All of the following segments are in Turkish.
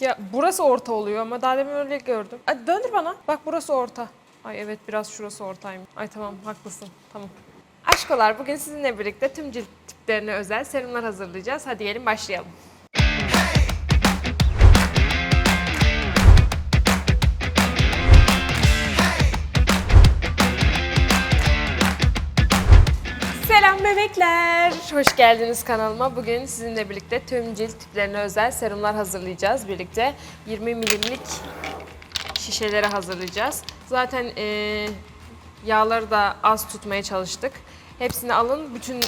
Ya burası orta oluyor ama daha demin öyle gördüm. Ay, döndür bana. Bak burası orta. Ay evet biraz şurası ortaymış. Ay tamam haklısın. Tamam. Aşkolar bugün sizinle birlikte tüm cilt tiplerine özel serumlar hazırlayacağız. Hadi gelin başlayalım. Bebekler. Hoş geldiniz kanalıma. Bugün sizinle birlikte tüm cilt tiplerine özel serumlar hazırlayacağız. Birlikte 20 milimlik şişeleri hazırlayacağız. Zaten eee, yağları da az tutmaya çalıştık. Hepsini alın, bütün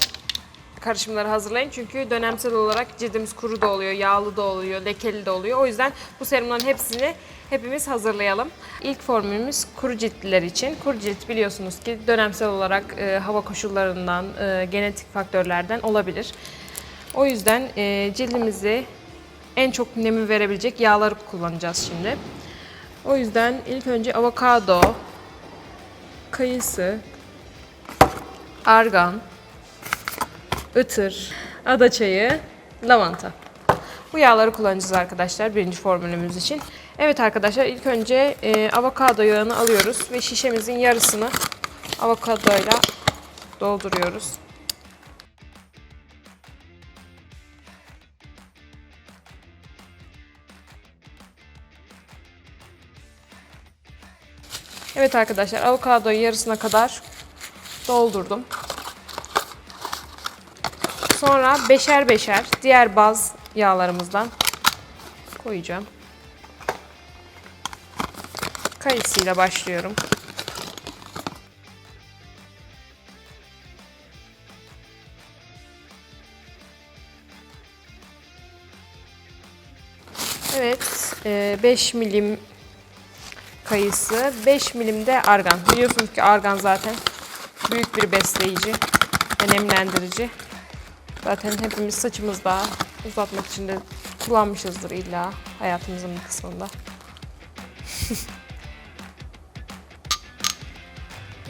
karışımları hazırlayın. Çünkü dönemsel olarak cildimiz kuru da oluyor, yağlı da oluyor, lekeli de oluyor. O yüzden bu serumların hepsini hepimiz hazırlayalım. İlk formülümüz kuru ciltliler için. Kuru cilt biliyorsunuz ki dönemsel olarak e, hava koşullarından, e, genetik faktörlerden olabilir. O yüzden e, cildimizi en çok nemi verebilecek yağları kullanacağız şimdi. O yüzden ilk önce avokado, kayısı, argan, ıtır, adaçayı, lavanta. Bu yağları kullanacağız arkadaşlar birinci formülümüz için. Evet arkadaşlar ilk önce e, avokado yağını alıyoruz ve şişemizin yarısını avokadoyla dolduruyoruz. Evet arkadaşlar avokadoyu yarısına kadar doldurdum. Sonra beşer beşer diğer baz yağlarımızdan koyacağım. Kayısıyla başlıyorum. Evet, 5 milim kayısı, 5 milim de argan. Biliyorsunuz ki argan zaten büyük bir besleyici ve nemlendirici. Zaten hepimiz saçımızda uzatmak için de kullanmışızdır illa hayatımızın bir kısmında.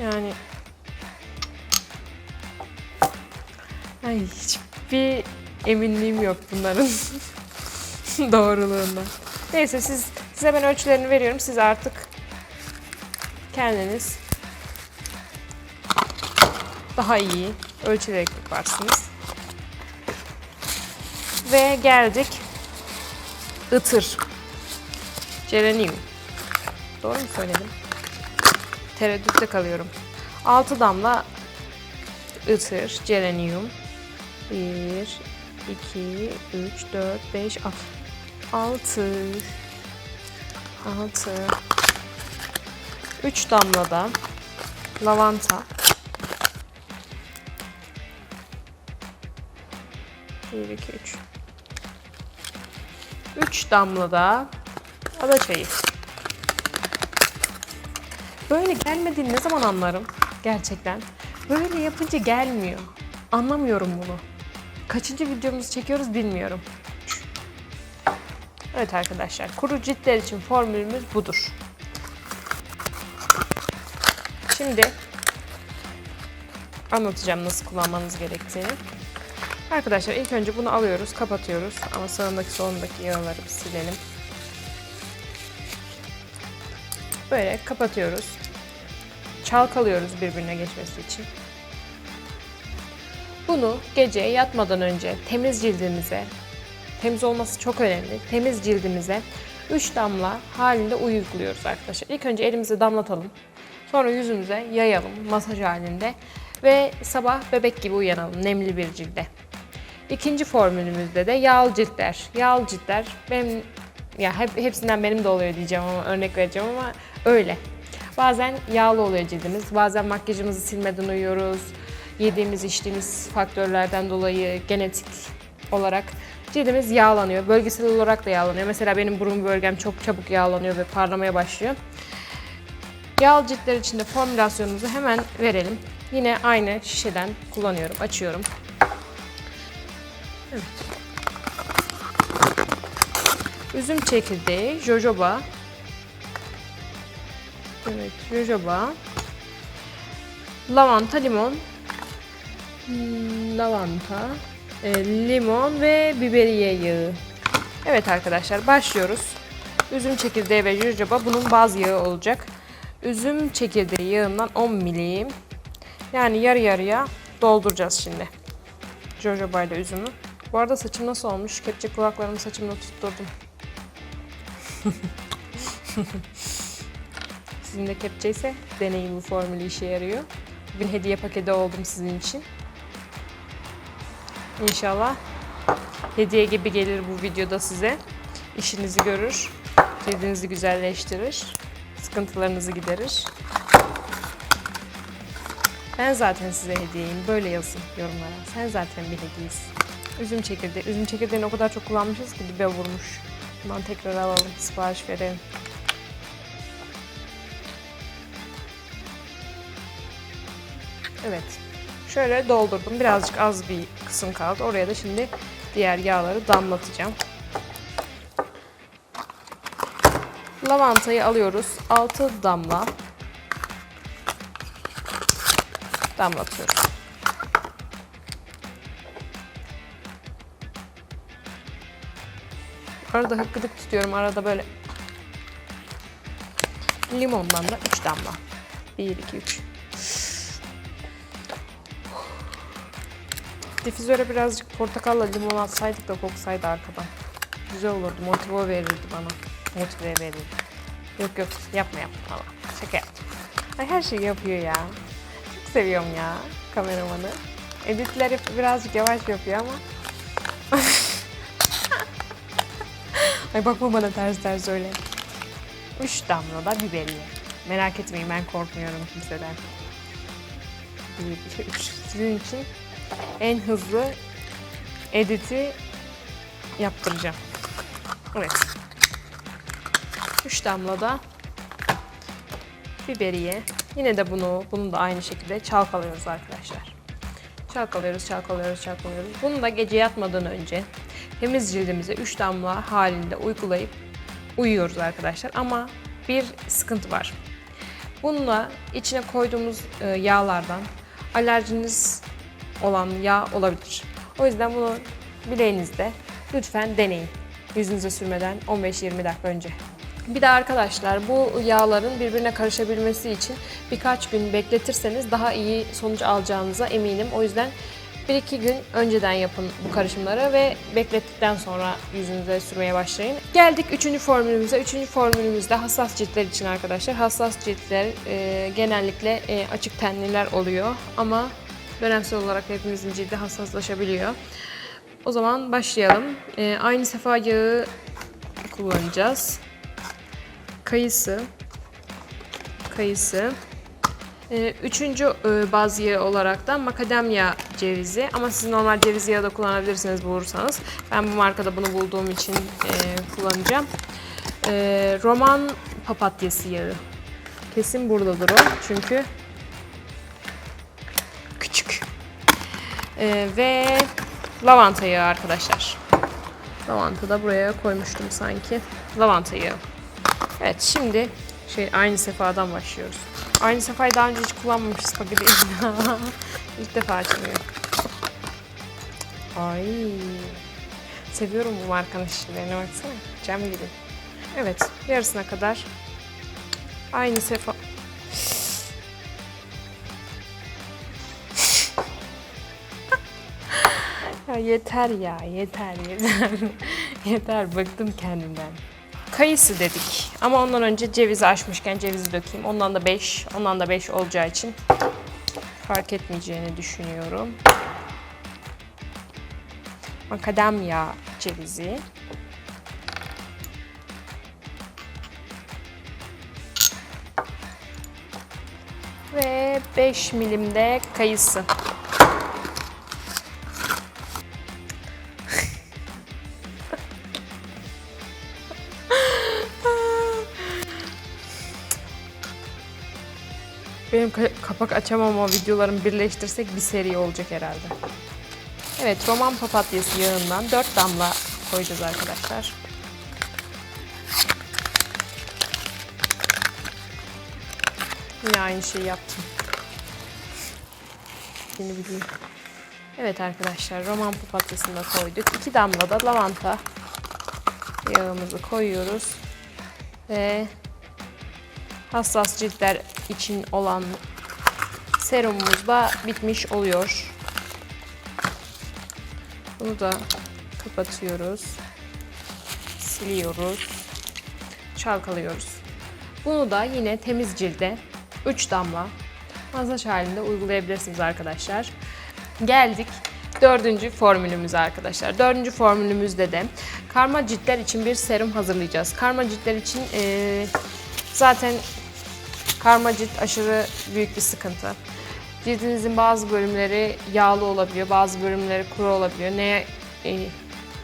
yani Ay hiçbir eminliğim yok bunların doğruluğunda. Neyse siz size ben ölçülerini veriyorum. Siz artık kendiniz daha iyi ölçülerek yaparsınız. Ve geldik ıtır. Geranium. Doğru mu söyledim? Tereddütte kalıyorum. 6 damla ıtır, geranium. 1, 2, 3, 4, 5, 6. 6. 6. 3 damla da lavanta. 1, 2, 3. 3 damla da ada çayı. Böyle gelmediğini ne zaman anlarım? Gerçekten. Böyle yapınca gelmiyor. Anlamıyorum bunu. Kaçıncı videomuzu çekiyoruz bilmiyorum. Evet arkadaşlar, kuru ciltler için formülümüz budur. Şimdi anlatacağım nasıl kullanmanız gerektiğini. Arkadaşlar ilk önce bunu alıyoruz, kapatıyoruz. Ama sağındaki solundaki yağları bir silelim. Böyle kapatıyoruz. Çalkalıyoruz birbirine geçmesi için. Bunu gece yatmadan önce temiz cildimize, temiz olması çok önemli, temiz cildimize 3 damla halinde uyguluyoruz arkadaşlar. İlk önce elimize damlatalım. Sonra yüzümüze yayalım masaj halinde ve sabah bebek gibi uyanalım nemli bir cilde. İkinci formülümüzde de yağlı ciltler. Yağlı ciltler benim ya hep, hepsinden benim de oluyor diyeceğim ama örnek vereceğim ama öyle. Bazen yağlı oluyor cildimiz. Bazen makyajımızı silmeden uyuyoruz. Yediğimiz, içtiğimiz faktörlerden dolayı genetik olarak cildimiz yağlanıyor. Bölgesel olarak da yağlanıyor. Mesela benim burun bölgem çok çabuk yağlanıyor ve parlamaya başlıyor. Yağlı ciltler için de formülasyonumuzu hemen verelim. Yine aynı şişeden kullanıyorum. Açıyorum. Üzüm çekirdeği, jojoba. Evet, jojoba. Lavanta, limon. Lavanta, e, limon ve biberiye yağı. Evet arkadaşlar başlıyoruz. Üzüm çekirdeği ve jojoba bunun baz yağı olacak. Üzüm çekirdeği yağından 10 milim. Yani yarı yarıya dolduracağız şimdi. Jojoba ile üzümü. Bu arada saçım nasıl olmuş? Kepçe kulaklarımı saçımla tutturdum. Sizin de kepçe ise deneyin bu formülü işe yarıyor. Bugün hediye paketi oldum sizin için. İnşallah hediye gibi gelir bu videoda size. İşinizi görür, cildinizi güzelleştirir, sıkıntılarınızı giderir. Ben zaten size hediyeyim. Böyle yazın yorumlara. Sen zaten bir hediyesin. Üzüm çekirdeği. Üzüm çekirdeğini o kadar çok kullanmışız ki dibe vurmuş. Bundan tekrar alalım. Sipariş verelim. Evet. Şöyle doldurdum. Birazcık az bir kısım kaldı. Oraya da şimdi diğer yağları damlatacağım. Lavantayı alıyoruz. 6 damla damlatıyoruz. Arada hıkkıdık tutuyorum. Arada böyle limondan da 3 damla. 1, 2, 3. Difüzöre birazcık portakalla limon atsaydık da koksaydı arkadan. Güzel olurdu. Motive verirdi bana. Motive verirdi. Yok yok yapma yapma valla. Şaka yaptım. Ay her şeyi yapıyor ya. Çok seviyorum ya kameramanı. Editleri birazcık yavaş yapıyor ama. Ay bakma bana ters ters öyle. Üç damla da biberiye. Merak etmeyin ben korkmuyorum kimseden. Bir, iki, üç. Sizin için en hızlı editi yaptıracağım. Evet. 3 damla da biberiye. Yine de bunu, bunu da aynı şekilde çalkalıyoruz arkadaşlar. Çalkalıyoruz, çalkalıyoruz, çalkalıyoruz. Bunu da gece yatmadan önce temiz cildimize 3 damla halinde uygulayıp uyuyoruz arkadaşlar. Ama bir sıkıntı var. Bununla içine koyduğumuz e, yağlardan alerjiniz olan yağ olabilir. O yüzden bunu bileğinizde lütfen deneyin. Yüzünüze sürmeden 15-20 dakika önce. Bir de arkadaşlar bu yağların birbirine karışabilmesi için birkaç gün bekletirseniz daha iyi sonuç alacağınıza eminim. O yüzden 1-2 gün önceden yapın bu karışımları ve beklettikten sonra yüzünüze sürmeye başlayın. Geldik 3. formülümüze. 3. formülümüzde hassas ciltler için arkadaşlar. Hassas ciltler e, genellikle e, açık tenliler oluyor ama dönemsel olarak hepimizin cildi hassaslaşabiliyor. O zaman başlayalım. E, aynı sefa yağı kullanacağız. Kayısı. Kayısı. E, üçüncü e, baz yağı olarak da makadamya cevizi. Ama siz normal ceviz yağı da kullanabilirsiniz bulursanız. Ben bu markada bunu bulduğum için e, kullanacağım. E, roman papatyası yağı. Kesin buradadır o. Çünkü küçük. E, ve lavanta yağı arkadaşlar. Lavanta da buraya koymuştum sanki. Lavanta yağı. Evet şimdi şey aynı sefadan başlıyoruz. Aynı sefayı daha önce hiç kullanmamışız paketi. İlk defa açılıyor. Ay. Seviyorum bu markanın şişelerini baksana. Cam gibi. Evet yarısına kadar aynı sefa. ya yeter ya yeter yeter. yeter bıktım kendimden. Kayısı dedik. Ama ondan önce cevizi açmışken cevizi dökeyim. Ondan da 5, ondan da 5 olacağı için fark etmeyeceğini düşünüyorum. Makadamya cevizi. Ve 5 milimde kayısı. Benim ka- kapak açamama videolarımı birleştirsek bir seri olacak herhalde. Evet, roman papatyası yağından 4 damla koyacağız arkadaşlar. Yine aynı şeyi yaptım. Yeni bileyim. Evet arkadaşlar, roman papatyasını da koyduk. 2 damla da lavanta Yağımızı koyuyoruz. Ve hassas ciltler için olan serumumuz da bitmiş oluyor. Bunu da kapatıyoruz. Siliyoruz. Çalkalıyoruz. Bunu da yine temiz cilde 3 damla masaj halinde uygulayabilirsiniz arkadaşlar. Geldik dördüncü formülümüze arkadaşlar. Dördüncü formülümüzde de karma ciltler için bir serum hazırlayacağız. Karma ciltler için eee, zaten karma cilt aşırı büyük bir sıkıntı. Cildinizin bazı bölümleri yağlı olabiliyor, bazı bölümleri kuru olabiliyor. Neye e,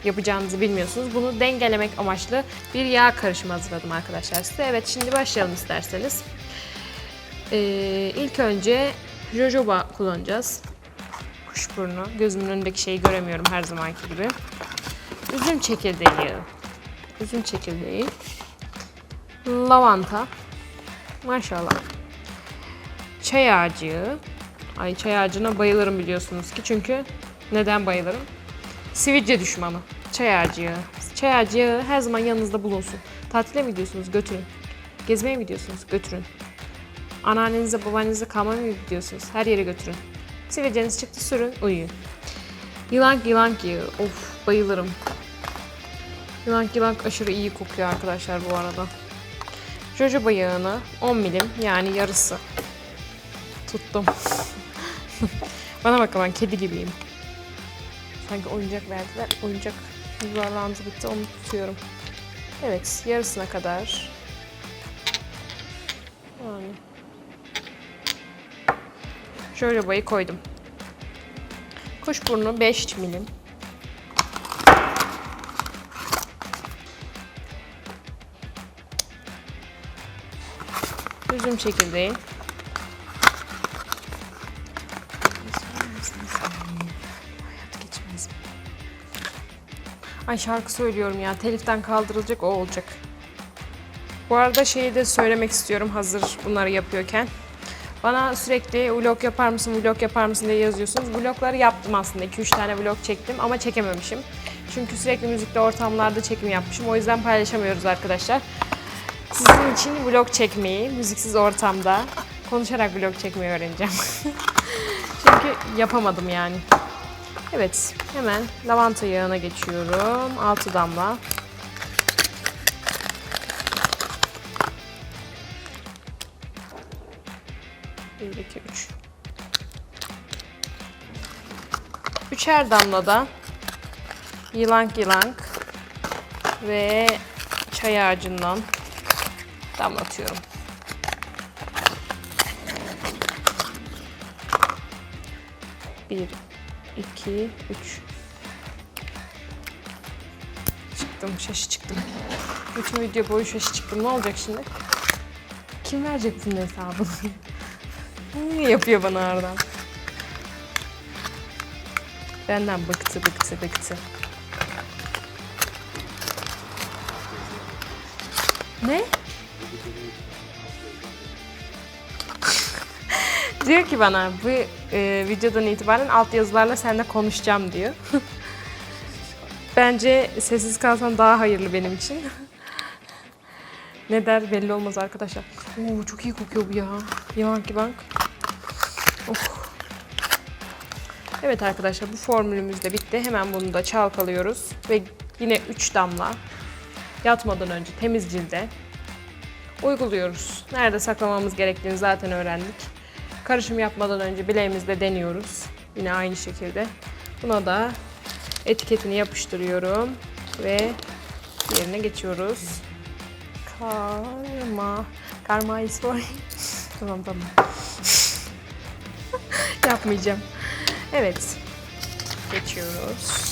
yapacağınızı bilmiyorsunuz. Bunu dengelemek amaçlı bir yağ karışımı hazırladım arkadaşlar size. Evet şimdi başlayalım isterseniz. Ee, ilk önce jojoba kullanacağız. Kuşburnu. Gözümün önündeki şeyi göremiyorum her zamanki gibi. Üzüm çekirdeği. Üzüm çekirdeği. Lavanta. Maşallah. Çay ağacı. Ay çay ağacına bayılırım biliyorsunuz ki çünkü neden bayılırım? Sivilce düşmanı. Çay ağacı. Çay ağacı her zaman yanınızda bulunsun. Tatile mi gidiyorsunuz? Götürün. Gezmeye mi gidiyorsunuz? Götürün. Anneannenize, babaannenize kalmaya mı gidiyorsunuz? Her yere götürün. Sivilceniz çıktı sürün, uyuyun. Yılan yılan yağı. Of bayılırım. Yılan yılan aşırı iyi kokuyor arkadaşlar bu arada. Jojoba yağını 10 milim yani yarısı tuttum. Bana bak ben kedi gibiyim. Sanki oyuncak verdiler. Oyuncak yuvarlağımız bitti onu tutuyorum. Evet yarısına kadar. Yani. Şöyle bayı koydum. Kuşburnu 5 milim. Üzüm çekirdeği. Ay şarkı söylüyorum ya. Teliften kaldırılacak o olacak. Bu arada şeyi de söylemek istiyorum hazır bunları yapıyorken. Bana sürekli vlog yapar mısın, vlog yapar mısın diye yazıyorsunuz. Vlogları yaptım aslında. 2-3 tane vlog çektim ama çekememişim. Çünkü sürekli müzikli ortamlarda çekim yapmışım. O yüzden paylaşamıyoruz arkadaşlar. Sizin için vlog çekmeyi, müziksiz ortamda konuşarak vlog çekmeyi öğreneceğim. Çünkü yapamadım yani. Evet, hemen lavanta yağına geçiyorum. 6 damla. Bir, iki, üç. Üçer damla da yılan yılan ve çay ağacından damlatıyorum. Bir, iki, üç. Çıktım, şaşı çıktım. Bütün video boyu şaşı çıktım. Ne olacak şimdi? Kim verecek bunun hesabını? Ne yapıyor bana oradan? Benden bıktı, bıktı, bıktı. Ne? Diyor ki bana bu e, videodan itibaren alt yazılarla seninle konuşacağım diyor. Bence sessiz kalsan daha hayırlı benim için. ne der belli olmaz arkadaşlar. Oo, çok iyi kokuyor bu ya. Yaman bank. Oh. Evet arkadaşlar bu formülümüz de bitti. Hemen bunu da çalkalıyoruz. Ve yine 3 damla yatmadan önce temiz cilde uyguluyoruz. Nerede saklamamız gerektiğini zaten öğrendik. Karışım yapmadan önce bileğimizde deniyoruz. Yine aynı şekilde. Buna da etiketini yapıştırıyorum ve yerine geçiyoruz. Karma. Karma is for... tamam tamam. Yapmayacağım. Evet. Geçiyoruz.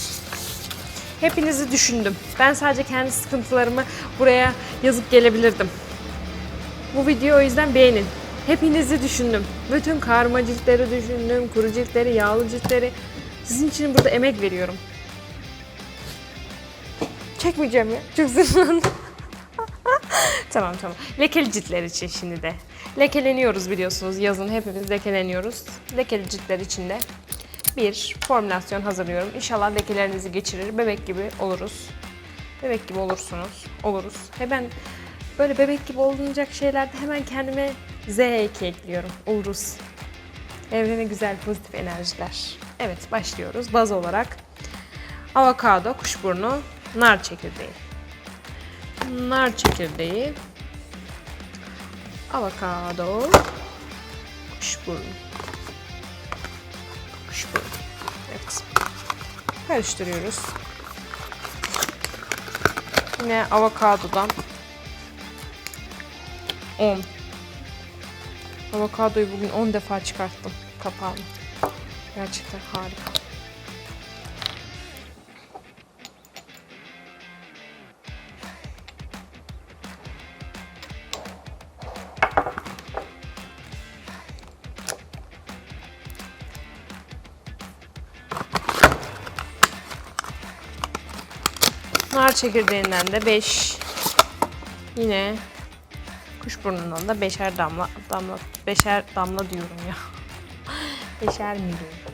Hepinizi düşündüm. Ben sadece kendi sıkıntılarımı buraya yazıp gelebilirdim. Bu videoyu o yüzden beğenin. Hepinizi düşündüm. Bütün karma ciltleri düşündüm, kuru ciltleri, yağlı ciltleri. Sizin için burada emek veriyorum. Çekmeyeceğim ya. Çok sinirlendim. tamam tamam. Lekeli ciltler için şimdi de. Lekeleniyoruz biliyorsunuz. Yazın hepimiz lekeleniyoruz. Lekeli ciltler için de bir formülasyon hazırlıyorum. İnşallah lekelerinizi geçirir. Bebek gibi oluruz. Bebek gibi olursunuz. Oluruz. Hemen böyle bebek gibi olunacak şeylerde hemen kendime Z eki ekliyorum. Oluruz. Evrene güzel pozitif enerjiler. Evet başlıyoruz. Baz olarak avokado, kuşburnu, nar çekirdeği. Nar çekirdeği, avokado, kuşburnu. Kuşburnu. Evet. Karıştırıyoruz. Yine avokadodan 10. Avokadoyu bugün 10 defa çıkarttım kapağını. Gerçekten harika. Nar çekirdeğinden de 5. Yine kuşburnundan da beşer damla damla beşer damla diyorum ya. beşer milyon.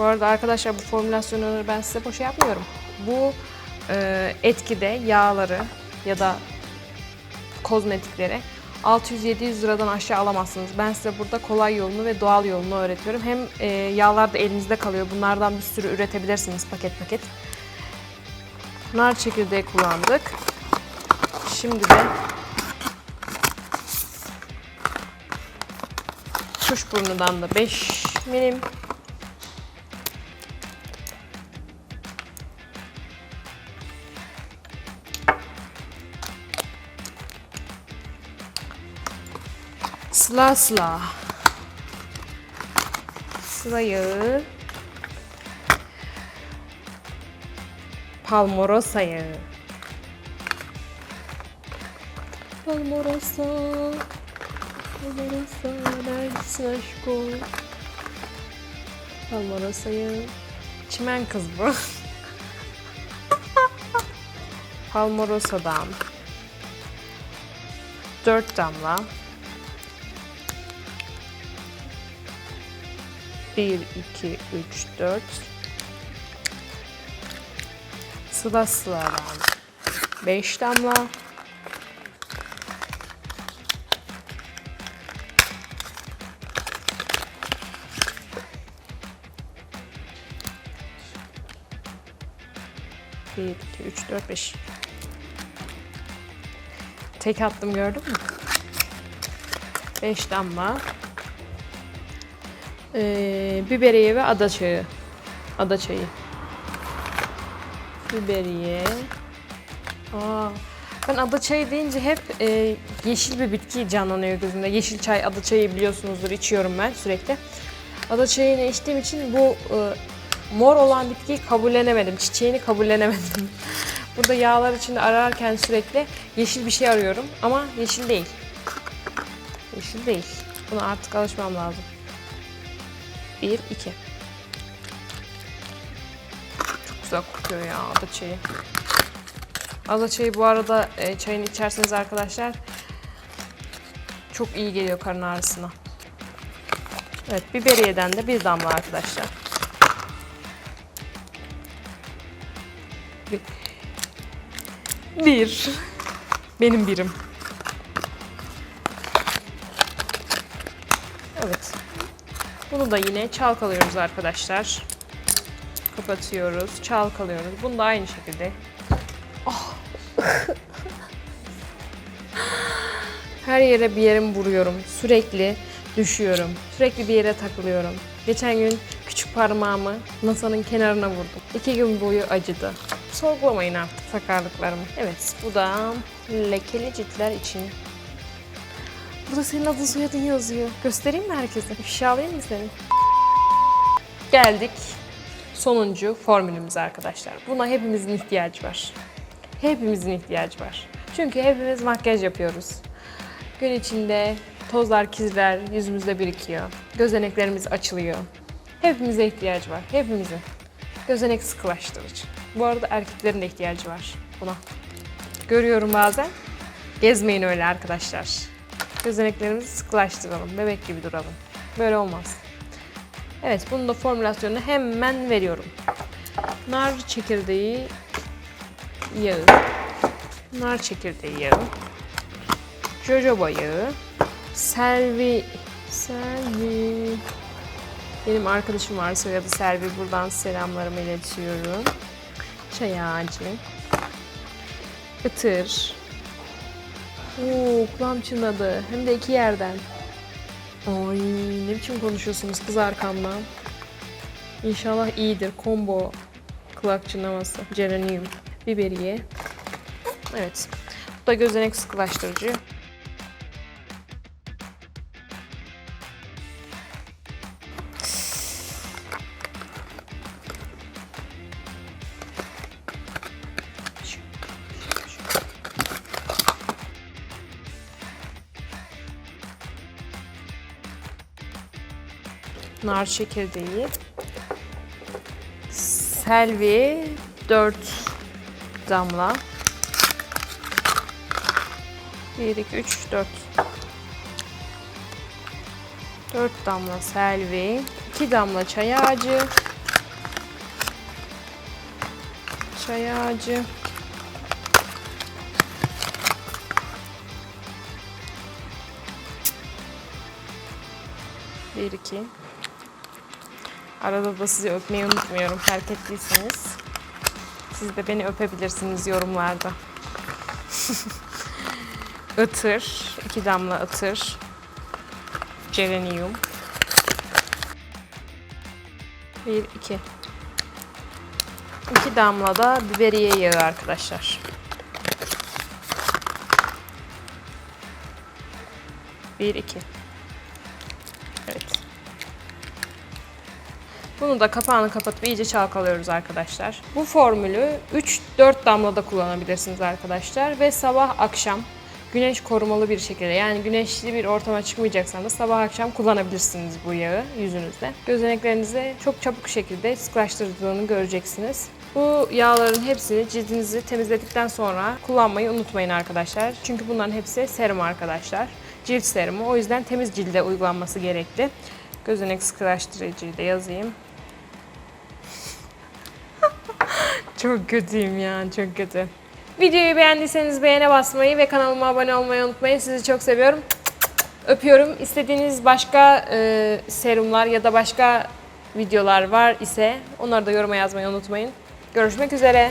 Bu arada arkadaşlar bu formülasyonları ben size boş yapmıyorum. Bu e, etkide yağları ya da kozmetikleri 600-700 liradan aşağı alamazsınız. Ben size burada kolay yolunu ve doğal yolunu öğretiyorum. Hem e, yağlar da elinizde kalıyor. Bunlardan bir sürü üretebilirsiniz paket paket. Nar çekirdeği kullandık. Şimdi de kuşburnudan da 5 milim. Sıla sıla. Sıla yağı. Palmorosa yağı. Palmorosa. Palmorosa. Neredesin aşkım? Palmorosa yağı. Çimen kız bu. Palmorosa'dan 4 damla 1, 2, 3, 4 Sıla sıladan 5 damla Bir, iki, üç, dört, beş. Tek attım gördün mü? Beş damla. Ee, biberiye ve ada çayı. Ada çayı. Biberiye. Aa, ben ada çayı deyince hep e, yeşil bir bitki canlanıyor gözümde. Yeşil çay, ada çayı biliyorsunuzdur içiyorum ben sürekli. Ada çayını içtiğim için bu e, mor olan bitkiyi kabullenemedim. Çiçeğini kabullenemedim. Burada yağlar içinde ararken sürekli yeşil bir şey arıyorum ama yeşil değil. Yeşil değil. Buna artık alışmam lazım. 1, 2. Çok güzel kokuyor ya ada çayı. Ada çayı bu arada e, çayını içerseniz arkadaşlar çok iyi geliyor karın ağrısına. Evet biberiyeden de bir damla arkadaşlar. Bir. bir. Benim birim. Bunu da yine çalkalıyoruz arkadaşlar. Kapatıyoruz, çalkalıyoruz. Bunu da aynı şekilde. Ah. Her yere bir yerim vuruyorum. Sürekli düşüyorum. Sürekli bir yere takılıyorum. Geçen gün küçük parmağımı masanın kenarına vurdum. İki gün boyu acıdı. Sorgulamayın artık sakarlıklarımı. Evet, bu da lekeli ciltler için Burada senin adın soyadın yazıyor. Göstereyim mi herkese? İfşa mı seni? Geldik sonuncu formülümüze arkadaşlar. Buna hepimizin ihtiyacı var. Hepimizin ihtiyacı var. Çünkü hepimiz makyaj yapıyoruz. Gün içinde tozlar, kizler yüzümüzde birikiyor. Gözeneklerimiz açılıyor. Hepimize ihtiyacı var. Hepimizin. Gözenek sıkılaştırıcı. Bu arada erkeklerin de ihtiyacı var buna. Görüyorum bazen. Gezmeyin öyle arkadaşlar. Gözeneklerimizi sıkılaştıralım. Bebek gibi duralım. Böyle olmaz. Evet bunun da formülasyonunu hemen veriyorum. Nar çekirdeği yağı. Nar çekirdeği yağı. Jojoba yağı. Selvi. Selvi. Benim arkadaşım var soyadı Selvi. Buradan selamlarımı iletiyorum. Çay ağacı. Itır. Oo, kulağım çınladı. Hem de iki yerden. Ay ne biçim konuşuyorsunuz kız arkamdan. İnşallah iyidir. Combo kulak çınlaması. Geranium. Biberiye. Evet. Bu da gözenek sıkılaştırıcı. Nar çekirdeği, selvi 4 damla, 1, 2, 3, 4. 4 damla selvi, 2 damla çay ağacı, çay ağacı, Bir, iki. Arada da sizi öpmeyi unutmuyorum fark ettiyseniz. Siz de beni öpebilirsiniz yorumlarda. Itır, iki damla ıtır. Geranium. Bir, iki. İki damla da biberiye yağı arkadaşlar. Bir, iki. Bunu da kapağını kapatıp iyice çalkalıyoruz arkadaşlar. Bu formülü 3-4 damlada kullanabilirsiniz arkadaşlar. Ve sabah akşam güneş korumalı bir şekilde yani güneşli bir ortama çıkmayacaksanız sabah akşam kullanabilirsiniz bu yağı yüzünüzde. Gözeneklerinizi çok çabuk şekilde sıklaştırdığını göreceksiniz. Bu yağların hepsini cildinizi temizledikten sonra kullanmayı unutmayın arkadaşlar. Çünkü bunların hepsi serum arkadaşlar. Cilt serumu. O yüzden temiz cilde uygulanması gerekli. Gözenek sıkılaştırıcıyı da yazayım. Çok kötüyüm ya, çok kötü. Videoyu beğendiyseniz beğene basmayı ve kanalıma abone olmayı unutmayın. Sizi çok seviyorum. Öpüyorum. İstediğiniz başka e, serumlar ya da başka videolar var ise onları da yoruma yazmayı unutmayın. Görüşmek üzere.